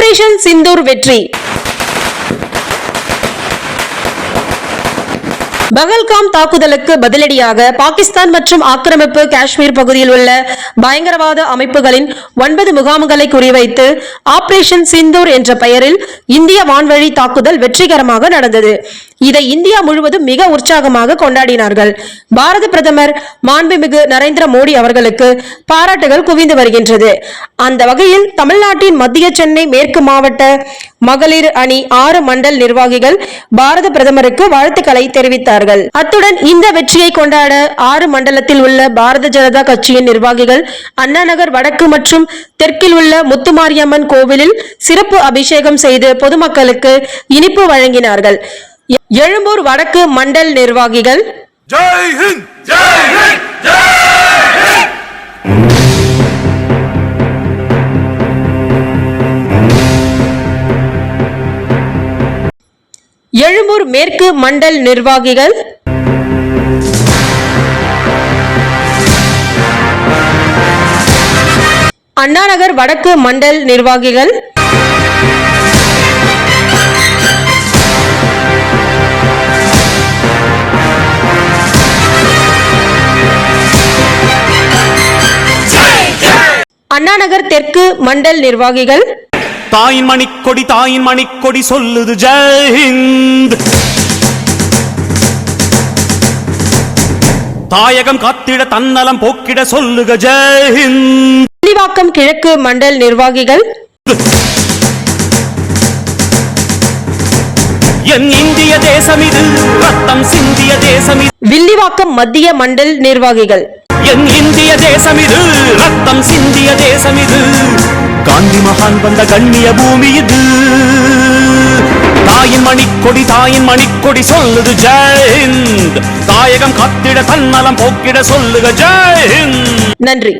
Operation Sindoor வெற்றி. பகல்காம் தாக்குதலுக்கு பதிலடியாக பாகிஸ்தான் மற்றும் ஆக்கிரமிப்பு காஷ்மீர் பகுதியில் உள்ள பயங்கரவாத அமைப்புகளின் ஒன்பது முகாம்களை குறிவைத்து ஆபரேஷன் சிந்தூர் என்ற பெயரில் இந்திய வான்வழி தாக்குதல் வெற்றிகரமாக நடந்தது. இதை இந்தியா முழுவதும் மிக உற்சாகமாக கொண்டாடினார்கள். பாரத பிரதமர் மாண்புமிகு நரேந்திர மோடி அவர்களுக்கு பாராட்டுகள் குவிந்து வருகின்றது. அந்த வகையில் தமிழ்நாட்டின் மத்திய சென்னை மேற்கு மாவட்ட மகளிர் அணி ஆறு மண்டல் நிர்வாகிகள் பாரத பிரதமருக்கு வாழ்த்துக்களை தெரிவித்தார். தெரிவித்தார்கள் அத்துடன் இந்த வெற்றியை கொண்டாட ஆறு மண்டலத்தில் உள்ள பாரத ஜனதா கட்சியின் நிர்வாகிகள் அண்ணாநகர் வடக்கு மற்றும் தெற்கில் உள்ள முத்துமாரியம்மன் கோவிலில் சிறப்பு அபிஷேகம் செய்து பொதுமக்களுக்கு இனிப்பு வழங்கினார்கள். எழும்பூர் வடக்கு மண்டல் நிர்வாகிகள் ஜெய் ஹிந்த்! ஜெய் ஹிந்த்! ஜெய் எழும்பூர் மேற்கு மண்டல் நிர்வாகிகள். அண்ணாநகர் வடக்கு மண்டல் நிர்வாகிகள். அண்ணாநகர் தெற்கு மண்டல் நிர்வாகிகள். தாயின் மணிக்கொடி தாயின் மணிக்கொடி சொல்லுது ஜெயஹிந்த். தாயகம் காத்திட தன்னலம் போக்கிட சொல்லுக ஜெயஹிந்த். வில்லிவாக்கம் கிழக்கு மண்டல் நிர்வாகிகள். என் இந்திய தேசம் இது ரத்தம் சிந்திய தேசம் இது. வில்லிவாக்கம் மத்திய மண்டல் நிர்வாகிகள். என் இந்திய தேசம் இது ரத்தம் சிந்திய தேசம் இது. காந்தி மகான் வந்த கண்ணிய பூமி இது. தாயின் மணிக்கொடி தாயின் மணிக்கொடி சொல்லுது ஜெயந்த் தாயகம் காத்திட தன்னலம் போக்கிட சொல்லுக ஜெயந்த் நன்றி.